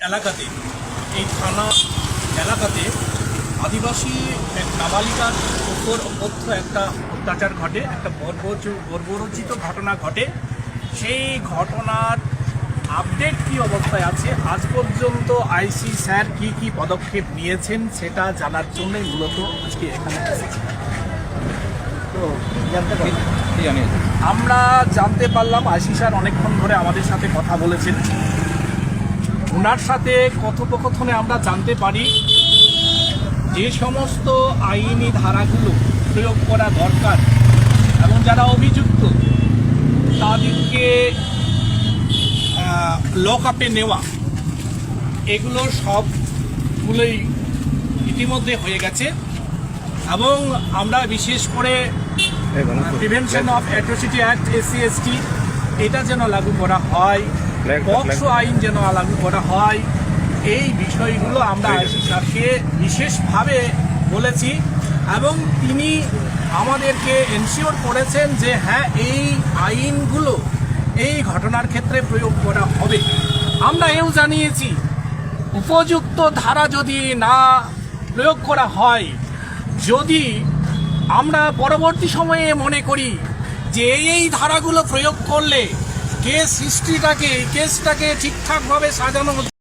এলাকাতে এই থানা এলাকাতে আদিবাসী এক নাবালিকার উপর অপথ্য একটা অত্যাচার ঘটে একটা বর্বর- বর্বরচিত ঘটনা ঘটে। সেই ঘটনার আপডেট কি অবস্থায় আছে? আজ পর্যন্ত আইসি স্যার কি কি পদক্ষেপ নিয়েছেন সেটা জানার জন্যই মূলত আজকে এখানে এসেছি। তো জানতে পারি কি আমরা জানতে পারলাম আইসি স্যার অনেকক্ষণ ধরে আমাদের সাথে কথা বলেছেন। ওনার সাথে কথোপকথনে আমরা জানতে পারি যে সমস্ত আইনি ধারাগুলো প্রয়োগ করা দরকার এবং যারা অভিযুক্ত তাদেরকে লক আপে নেওয়া এগুলো সবগুলোই ইতিমধ্যে হয়ে গেছে এবং আমরা বিশেষ করে prevention of atrocity act S C S T এটা যেন লাগু করা হয়। পক্সো আইন যেন লাগু করা হয় এই বিষয়গুলো আমরা আইসি স্যারকে বিশেষভাবে বলেছি এবং তিনি আমাদেরকে এনশিওর করেছেন যে হ্যাঁ এই আইনগুলো এই ঘটনার ক্ষেত্রে প্রয়োগ করা হবে। আমরা এও জানিয়েছি উপযুক্ত ধারা যদি না প্রয়োগ করা হয় যদি আমরা পরবর্তী সময়ে মনে করি যে এই এই ধারাগুলো প্রয়োগ করলে কেস হিস্ট্রিটাকে কেসটাকে ঠিকঠাকভাবে সাজানো